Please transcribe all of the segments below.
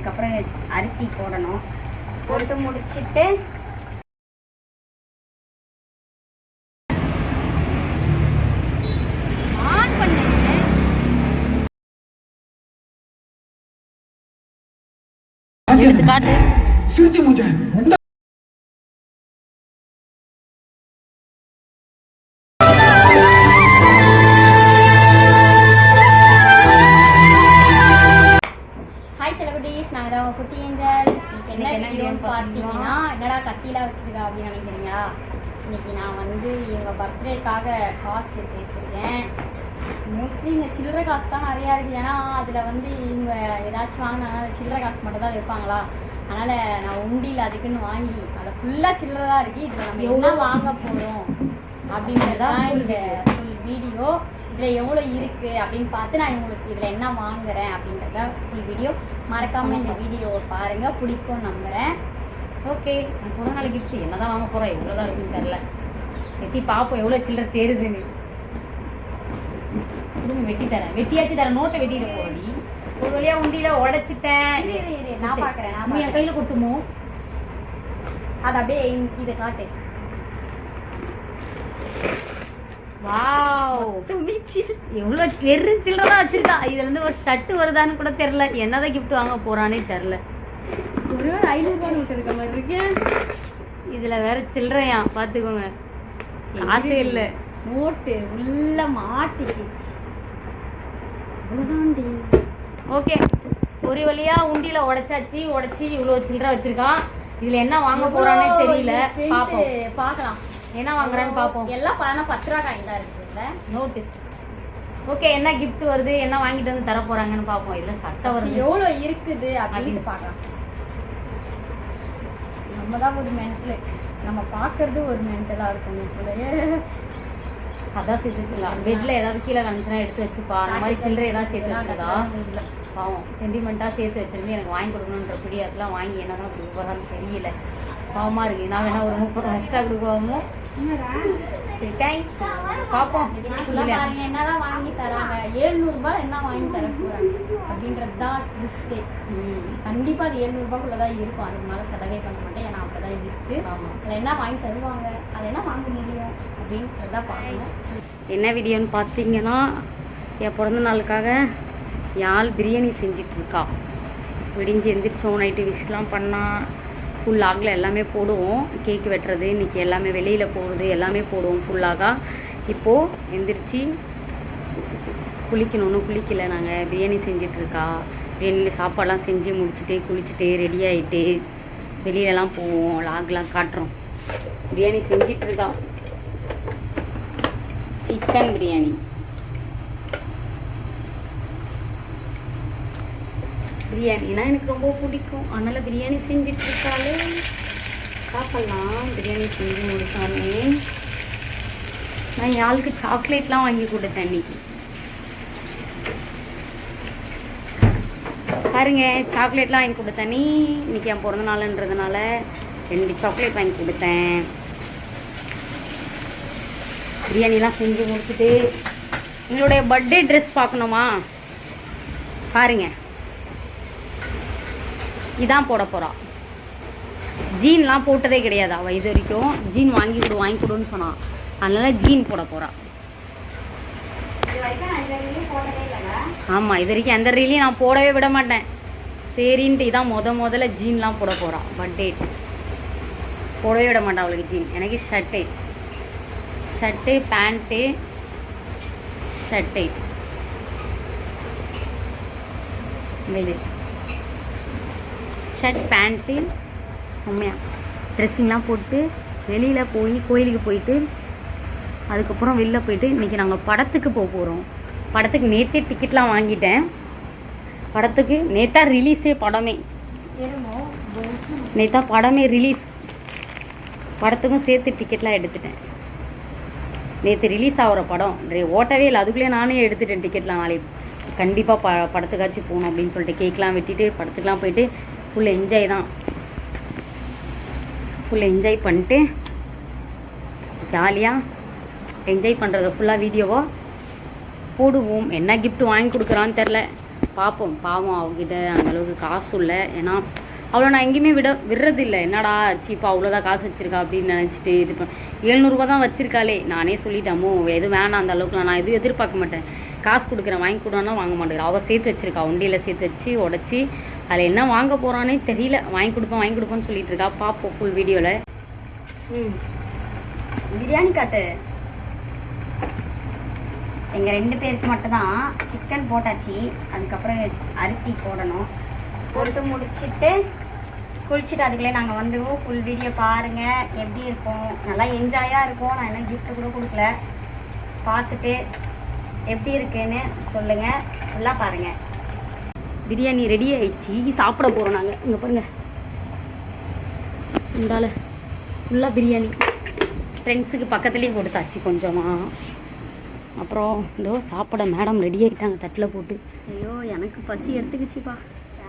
அதுக்கப்புறம் அரிசி போடணும். போட்டு முடிச்சிட்டு ஆன் பண்ணு எடுத்து காட்டு என்ன என்ன வீடியோன்னு பார்த்தீங்கன்னா என்னடா கத்திலாம் வச்சிருக்கா அப்படின்னு நினைக்கிறீங்களா? இன்னைக்கு நான் வந்து இவங்க பர்த்டேக்காக காசு எடுத்து வச்சிருக்கேன். மோஸ்ட்லி இந்த சில்லறை காசு தான் நிறையா இருக்குது ஏன்னா அதில் வந்து இவங்க ஏதாச்சும் வாங்கினாங்கன்னா அந்த சில்லறை காசு மட்டும் தான் வைப்பாங்களா அதனால் நான் உண்டியில் அதுக்குன்னு வாங்கி அதில் ஃபுல்லாக சில்லறை தான் இருக்குது இதில் நம்ம எவ்வளோ வாங்க போகிறோம் அப்படின்றது தான் இந்த ஃபுல் வீடியோ. இதில் எவ்வளோ இருக்குது அப்படின்னு பார்த்து நான் உங்களுக்கு இதில் என்ன வாங்குறேன் அப்படின்றத ஃபுல் வீடியோ மறக்காமல் இந்த வீடியோவை பாருங்கள் பிடிக்கும் நம்புகிறேன் ஓகே பிறந்த நாள் கிஃப்ட் என்னதான் வாங்க போறோம் எவ்வளோதான் இருக்குன்னு தெரில வெட்டி பார்ப்போம் எவ்வளோ சில்லறை தேருதுன்னு. கொடுங்க வெட்டி தரேன். வெட்டியாச்சு தரேன். நோட்டை வெட்டிட்டு போடி ஒரு வழியா உண்டியில உடைச்சிட்டேன். நான் பார்க்கறேன், நான் நீ என் கையில கொட்டுமோ? அது அப்படியே இதை காட்டு. வாவ். எவ்வளோ வெறும் சில்லறை தான் வச்சிருக்கா. இதுல இருந்து ஒரு ஷர்ட் வருதான்னு கூட தெரியல. என்னதான் gift வாங்க போறானே தெரியல. ஒரு ஐநூறுபா நோட்டு இருக்க மாதிரி இருக்கு. இதுல வேற சில்லறையா பாத்துக்கோங்க. காசே இல்ல. நோட்டு உள்ள மாட்டிக்கிச்சு. அவ்வளோதான்டி ஓகே. ஒரு வழியா உண்டியில உடைச்சாச்சு. உடைச்சி இவ்வளவு சில்லறை வச்சிருக்கான் இதுல என்ன வாங்க போறானே தெரியல. பாப்போம். பார்க்கலாம் என்ன வாங்குறான்னு பாப்போம். எல்லாம் பணம் பத்து ரூபா காயின் தான் இருக்குல்ல? நோட்டீஸ் ஓகே என்ன gift வருது என்ன வாங்கிட்டு வந்து தர போறாங்கன்னு பாப்போம். இதுல சட்டை வருது. எவ்வளோ இருக்குது அப்படின்னு. பார்க்கலாம். நம்ம தான் ஒரு மென்டல் நம்ம பார்க்கறது ஒரு மென்டலாக இருக்கும் அதான் சேர்த்து வச்சுக்கலாம் பெட்ல ஏதாவது கீழே கணச்சுனா எடுத்து வச்சுப்பா. அந்த மாதிரி சில்லறை ஏதாவது சேர்த்து இல்லை பாவம். சென்டிமெண்ட்டாக சேர்த்து வச்சிருந்து எனக்கு வாங்கி கொடுக்கணுன்ற பிடியாதுலாம் வாங்கி என்ன தான் கொடுக்க போறான்னு தெரியல. பாவமா இருக்கு. நான் வேணா ஒரு முப்பது எக்ஸ்ட்ரா தேங்க்ஸ் பார்ப்போம் இதெல்லாம் பாருங்க என்னதான் வாங்கி தராங்க? ஏழ்நூறுபா என்ன வாங்கி தர போறாங்க? அப்படின்றது தான் ட்விஸ்டே ம். கண்டிப்பா அது ஏழ்நூறுபாக்குள்ள தான் இருக்கும். அதுக்கு மேல செலவே பண்ண மாட்டேன். ஏன்னா அப்பதான் இருக்கு. ஆமாம் அதில் என்ன வாங்கி தருவாங்க? அதை என்ன வாங்க முடியும்? அப்படின்றத பார்க்கணும். என்ன வீடியோன்னு பார்த்தீங்கன்னா என் பிறந்த நாளுக்காக யாழ் பிரியாணி செஞ்சிட்ருக்கா விடிஞ்சு எந்திரிச்சோம் நைட்டு விஷலாம் பண்ணால் ஃபுல் ஆகில் எல்லாமே போடுவோம். கேக் வெட்டுறது இன்றைக்கி எல்லாமே வெளியில் போகிறது எல்லாமே போடுவோம் ஃபுல்லாக இப்போது எந்திரிச்சு குளிக்கணும்னு குளிக்கல நாங்கள் பிரியாணி செஞ்சிட்ருக்கா. பிரியாணியில் சாப்பாடெலாம் செஞ்சு முடிச்சுட்டு குளிச்சுட்டு ரெடி ஆகிட்டு வெளியிலலாம் போவோம். லாக்லாம் காட்டுறோம். பிரியாணி செஞ்சிட்ருக்கா. சிக்கன் பிரியாணி. பிரியாணினா எனக்கு ரொம்ப பிடிக்கும். அதனால் பிரியாணி செஞ்சுட்டு இருக்காளே சாப்பிட்லாம். பிரியாணி செஞ்சு முடிச்சாலே. நான் யாளுக்கு சாக்லேட்லாம் வாங்கி கொடுத்தேன் இன்னைக்கு. பாருங்க சாக்லேட்லாம் வாங்கி கொடுத்தேன். நீ இன்னைக்கு என் பிறந்த நாளுன்றதுனால ரெண்டு சாக்லேட் வாங்கி கொடுத்தேன். பிரியாணிலாம் செஞ்சு முடிச்சுட்டு எங்களுடைய பர்த்டே ட்ரெஸ் பார்க்கணுமா? பாருங்கள் இதான் போட போகிறா ஜீன்லாம் போட்டதே கிடையாது. அவள் இது வரைக்கும் ஜீன் வாங்கி கொடு வாங்கி கொடுன்னு சொன்னான் அதனால ஜீன் போட போகிறா இது வரைக்கும் ஆமாம் இது வரைக்கும் எந்த ரீலையும் நான் போடவே விட மாட்டேன். சரின்ட்டு இதான் முத முதல்ல ஜீன்லாம் போட போகிறான் பர்த்டே போடவே விட மாட்டான் அவளுக்கு ஜீன். எனக்கு ஷர்ட்டு. Shirt pant shirt. வெளியே. ஷர்ட் பேண்ட்டு செம்மையா. ட்ரெஸ்ஸிங்லாம் போட்டு வெளியில் போய் கோயிலுக்கு போயிட்டு அதுக்கப்புறம் வெளில போயிட்டு இன்றைக்கி நாங்கள் படத்துக்கு போக போகிறோம் படத்துக்கு நேற்றே டிக்கெட்லாம் வாங்கிட்டேன். படத்துக்கு நேத்தா ரிலீஸே படமே. நேத்தா படமே ரிலீஸ் படத்துக்கும் சேர்த்து டிக்கெட்லாம் எடுத்துட்டேன். நேற்று ரிலீஸ் ஆகிற படம். ஓட்டவே இல்லை. அதுக்குள்ளே நானே எடுத்துட்டேன் டிக்கெட்லாம் நாளைக்கு கண்டிப்பாக ப படத்துக்காச்சும் போகணும் அப்படின்னு சொல்லிட்டு கேக்லாம் வெட்டிட்டு படத்துக்குலாம் போயிட்டு ஃபுல் என்ஜாய் தான். ஃபுல் என்ஜாய் பண்ணிட்டு ஜாலியாக என்ஜாய் பண்ணுறத ஃபுல்லாக வீடியோவாக போடுவோம். என்ன கிஃப்ட் வாங்கி கொடுக்குறான்னு தெரில பார்ப்போம். பாவம் அவகிட்ட அந்தளவுக்கு காசு இல்லை. ஏன்னா அவ்வளோ நான் எங்கேயுமே விட விடுறதில்ல. என்னடா சீப்பா அவ்வளோதான் காசு வச்சுருக்கா அப்படின்னு நினச்சிட்டு இது பண்ண எழுநூறுபா தான் வச்சிருக்காளே. நானே சொல்லிட்டேமோ எதுவும் வேணாம் அந்த அளவுக்குலாம் நான் எதுவும் எதிர்பார்க்க மாட்டேன். காசு கொடுக்குறேன் வாங்கி கொடுன்னா வாங்க மாட்டேங்கிறா. அவள் சேர்த்து வச்சிருக்கா உண்டியில் சேர்த்து வச்சு உடச்சி அதில் என்ன வாங்க போகிறானே தெரியல. வாங்கி கொடுப்பேன் வாங்கி கொடுப்பேன்னு சொல்லிட்டு இருக்கா. பார்ப்போம் ஃபுல் வீடியோவில் ம். பிரியாணி காட்டு. எங்கள் ரெண்டு பேருக்கு மட்டும்தான். சிக்கன் போட்டாச்சு. அதுக்கப்புறம் அரிசி போடணும். போட்டு முடிச்சிட்டு குளிச்சுட்டு அதுக்குள்ளே நாங்கள் வந்துடுவோம் ஃபுல் வீடியோ பாருங்கள் எப்படி இருக்கும்? நல்லா என்ஜாயாக இருக்கும். நான் என்ன gift கூட கொடுக்கல. பார்த்துட்டு எப்படி இருக்குன்னு சொல்லுங்கள் ஃபுல்லாக பாருங்கள் பிரியாணி ரெடி ஆயிடுச்சு. சாப்பிட போகிறோம் நாங்கள் இங்கே பாருங்க. இந்தால ஃபுல்லாக பிரியாணி. ஃப்ரெண்ட்ஸுக்கு பக்கத்துலேயே கொடுத்தாச்சு கொஞ்சமாக அப்புறம் இதோ சாப்பிட மேடம் ரெடி ஆகிட்டாங்க தட்டில் போட்டு. ஐயோ எனக்கு பசி எடுத்துக்கிச்சுப்பா.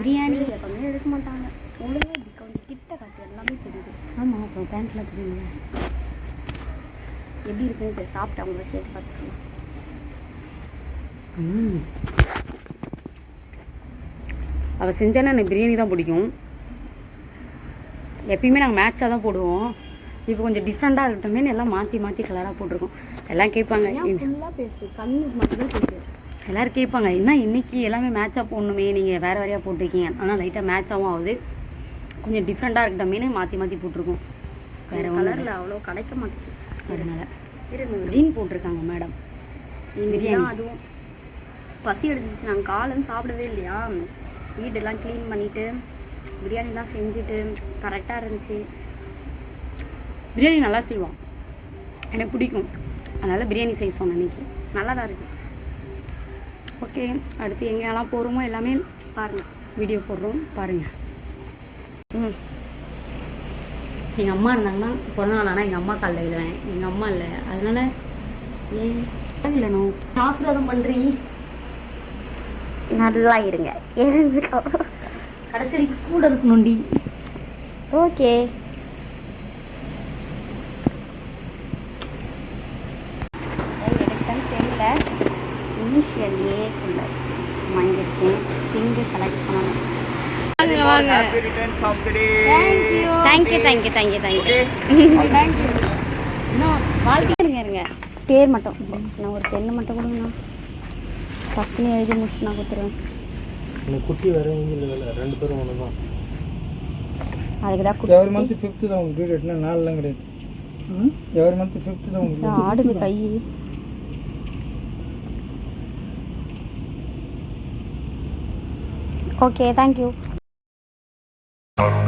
பிரியாணி. கொஞ்சம் எடுக்க மாட்டாங்க. உங்களுக்கு இப்படி கொஞ்சம் கிட்ட காட்டு எல்லாமே தெரியுது. ஆமாம் அப்புறம் பேண்ட்டில் தெரியுங்க எப்படி இருக்குன்னு சாப்பிட்டு அவங்கள கேட்டு பார்த்து சொல்லுங்கள் ம். அவள் செஞ்சானா எனக்கு பிரியாணி தான் பிடிக்கும். எப்பயுமே நாங்கள் மேட்சாக தான் போடுவோம். இப்போ கொஞ்சம் டிஃப்ரெண்ட்டாக இருக்கட்டுமே எல்லாம் மாற்றி மாற்றி கலராக போட்டிருக்கோம். எல்லாம் கேட்பாங்க. ஃபுல்லாக பேசு? கண்ணுக்கு மட்டும்தான் பேசு எல்லோரும் கேட்பாங்க என்ன இன்னைக்கு எல்லாமே மேட்சாக போடணுமே நீங்கள் வேறு வேறையாக போட்டிருக்கீங்க. ஆனால் லைட்டாக மேட்சாகவும் ஆகுது. கொஞ்சம் டிஃப்ரெண்ட்டாக இருக்கட்டுமேனு மாற்றி மாற்றி போட்டிருக்கோம். வேறு கலரில் அவ்வளோ கிடைக்க மாட்டேங்குது. அதனால் ஜீன் போட்டிருக்காங்க மேடம் பிரியாணி. அதுவும் பசி எடுத்துச்சு நாங்கள் காலம் சாப்பிடவே இல்லையா? வீடெல்லாம் க்ளீன் பண்ணிவிட்டு பிரியாணிலாம் செஞ்சுட்டு கரெக்டாக இருந்துச்சு. பிரியாணி நல்லா செய்வான் எனக்கு பிடிக்கும். அதனால் பிரியாணி செய்ய சொன்னேன் இன்னைக்கு. நல்லா தான் இருக்குது ஓகே அடுத்து எங்கெல்லாம் போகிறோமோ எல்லாமே பாருங்கள் வீடியோ போடுறோம். பாருங்கள் எங்கள் அம்மா இருந்தாங்கன்னா பிறந்த நாள் ஆனால் எங்கள் அம்மா காலில் விழுவேன் எங்கள் அம்மா இல்லை. அதனால ஏன்? விழணும் ஆசீர்வாதம் பண்ணுறீ நல்லா இருங்க. எழுந்துக்கோ. கடைசி கூட இருக்கணும்டி. ஓகே. எடுத்தேன்னு தெரியல. இனிஷியல் ஏக்குள்ள வாங்கியிருக்கேன். பிங்கு செலக்ட் பண்ணணும். Thank you thank you thank you thank you Okay. Thank you இன்னும் வாழ்க்கை இருங்க இருங்க. பேர் மட்டும். நான் ஒரு பெண்ணு மட்டும் கொடுங்கண்ணா டக்குன்னு எழுதி முடிச்சு நான் கொடுத்துருவேன். குட்டி வேற இல்லை ரெண்டு பேரும் ஒன்று தான் அதுக்கு தான் எவரி மந்த் ஃபிஃப்த்து தான் உங்களுக்கு பீரியட்னா நாலுலாம் கிடையாது. எவரி மந்த் ஃபிஃப்த்து தான் உங்களுக்கு ஆடுங்க கை. Okay thank you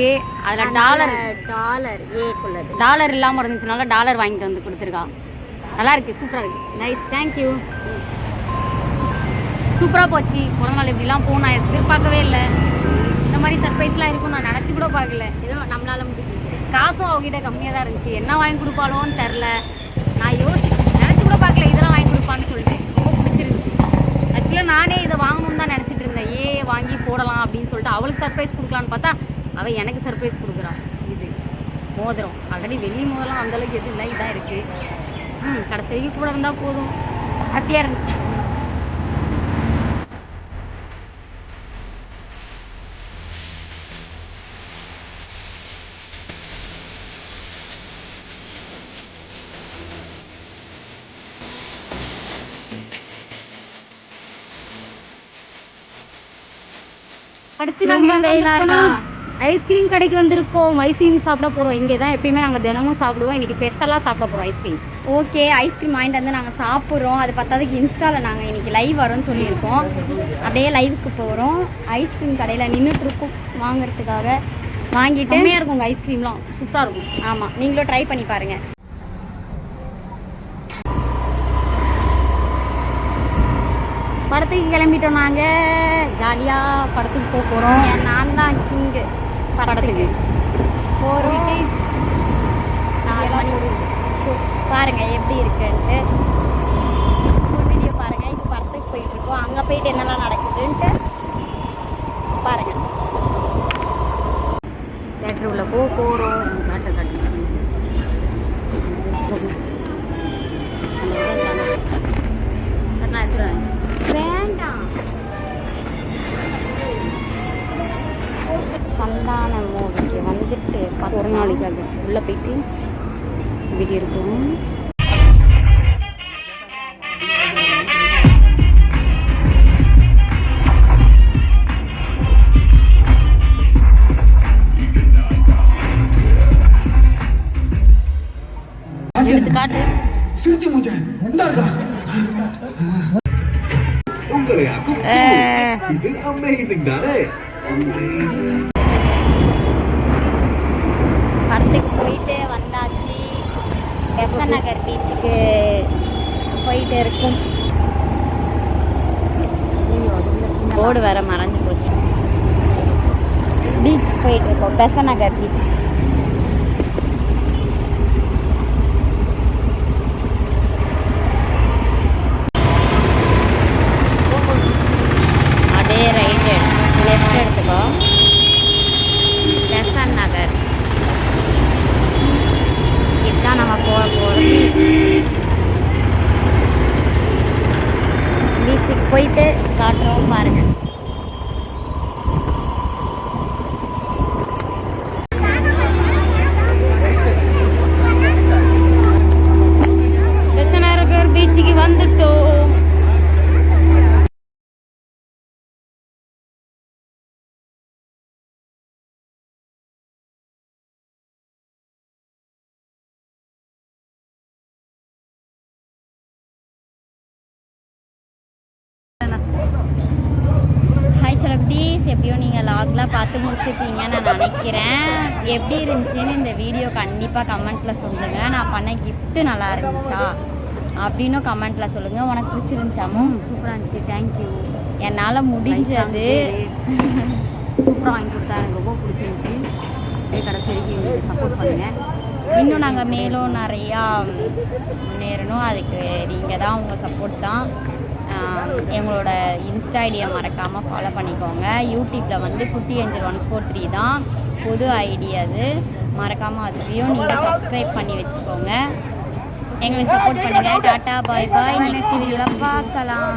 இருக்கு. அதில் டாலர் டாலர் ஏக்குள்ளது டாலர் இல்லாமல் இருந்துச்சுனால டாலர் வாங்கிட்டு வந்து கொடுத்துருக்கா நல்லா இருக்கு சூப்பராக இருக்கு. நைஸ் தேங்க்யூ சூப்பராக போச்சு. பிறந்த நாள் இப்படிலாம் போகும் நான் எதிர்பார்க்கவே இல்லை. இந்த மாதிரி சர்ப்ரைஸ்லாம் இருக்கும் நான் நினச்சி கூட பார்க்கல. ஏதோ நம்மளால முடிஞ்சது காசும் அவகிட்ட கம்மியாக தான் இருந்துச்சு. என்ன வாங்கி கொடுப்பாளோன்னு தெரில நான் யோசி நினச்சி கூட பார்க்கல. இதெல்லாம் வாங்கி கொடுப்பான்னு சொல்லிட்டு. ரொம்ப பிடிச்சிருந்துச்சு. ஆக்சுவலாக நானே இதை வாங்கணும்னு தான் நினச்சிட்டு இருந்தேன். ஏ வாங்கி போடலாம் அப்படின்னு சொல்லிட்டு அவளுக்கு சர்ப்ரைஸ் கொடுக்கலான்னு பார்த்தா அவள் எனக்கு சர்ப்ரைஸ் கொடுக்குறா. இது மோதிரம். ஆல்ரெடி வெள்ளி மோதிரம் அந்த அளவுக்கு எதுவும் இல்லை இதாக இருக்குது ம் கடைசி வரைக்கும் கூட இருந்தால் போதும். ஹாப்பியாக இருந்துச்சு அடுத்து நம்ம ஐஸ்கிரீம் கடைக்கு வந்திருக்கோம். ஐஸ்கிரீம் சாப்பிட போகிறோம் இங்கே தான் எப்பயுமே நாங்கள் தினமும் சாப்பிடுவோம். இன்னைக்கு ஸ்பெஷலாக சாப்பிட போகிறோம் ஐஸ்கிரீம் ஓகே ஐஸ்கிரீம் வாங்கிட்டு வந்து நாங்கள் சாப்பிட்றோம். அது பத்தாததுக்கு இன்ஸ்டாவில் நாங்கள் இன்னைக்கு லைவ் வரோம்னு சொல்லியிருக்கோம். அப்படியே லைவுக்கு போகிறோம் ஐஸ்கிரீம் கடையில் நின்றுட்டு இருக்கோம். வாங்குறதுக்காக வாங்கிட்டு இருக்கும் உங்கள் ஐஸ்கிரீம்லாம் சூப்பராக இருக்கும். ஆமாம் நீங்களும் ட்ரை பண்ணி பாருங்கள் படத்துக்கு கிளம்பிட்டோம் நாங்கள் ஜாலியாக படத்துக்கு போக போகிறோம் நான் தான் கிங்கு படத்துக்கு. போகிறோம் நாலு மணி பாருங்க எப்படி இருக்குன்ட்டு. வீடியோ பாருங்க. இப்போ படத்துக்கு போயிட்டு இருக்கோம். அங்கே போயிட்டு என்னெல்லாம் நடக்குதுன்ட்டு பாருங்க. தேட்டர் உள்ள போக போகிறோம் காட்டு காட்டு வந்துட்டு ஒரு நாளைக்கு அது உள்ளே போயிட்டு வீடியோ இருக்கும் எடுத்து காட்டு. இது அமேசிங் தானே? படத்துக்கு போயிட்டு வந்தாச்சு. பெசன் நகர் பீச்சுக்கு போயிட்டு இருக்கும். போர்டு வேற மறைஞ்சு போச்சு. பீச் போயிட்டு இருக்கோம். பெசன் நகர் பீச் அதே ரைட்டு லெஃப்ட் எடுத்துக்கோ பெசன் நகர் இதுதான் நம்ம போக போகிறது பீச்சுக்கு போயிட்டு காட்டுறோம் பாருங்க பெசநகர் பீச்சுக்கு வந்துட்டோம் ஹாய் செலப்டீஸ் எப்படியோ நீங்கள் லாக்லாம் பார்த்து முடிச்சிருப்பீங்கன்னு நான் நினைக்கிறேன். எப்படி இருந்துச்சுன்னு இந்த வீடியோ கண்டிப்பாக கமெண்ட்டில் சொல்லுங்கள் நான் பண்ண கிஃப்ட்டு நல்லா இருந்துச்சா? அப்படின்னும் கமெண்ட்டில் சொல்லுங்கள் உனக்கு பிடிச்சிருந்துச்சாமோ சூப்பராக இருந்துச்சு. தேங்க்யூ என்னால் முடிஞ்சது. சூப்பராக வாங்கி கொடுத்தா எனக்கு ரொம்ப பிடிச்சிருந்துச்சி. அப்படியே கடைசி வரைக்கும் எங்களுக்கு சப்போர்ட் பண்ணுங்கள் இன்னும் நாங்கள் மேலும் நிறையா முன்னேறணும். அதுக்கு நீங்கள் தான் உங்கள் சப்போர்ட் தான். எங்களோட இன்ஸ்டா ஐடியை மறக்காமல் ஃபாலோ பண்ணிக்கோங்க. யூடியூப்பில் வந்து குட்டி அஞ்சல் ஒன் ஃபோர் த்ரீ தான் புது ஐடி அது. மறக்காமல் அதுலேயும் நீங்கள் சப்ஸ்கிரைப் பண்ணி வச்சுக்கோங்க. எங்களுக்கு சப்போர்ட் பண்ணுங்கள் டாட்டா பாய் பாய். நெக்ஸ்ட் வீடியோவில் பார்க்கலாம்.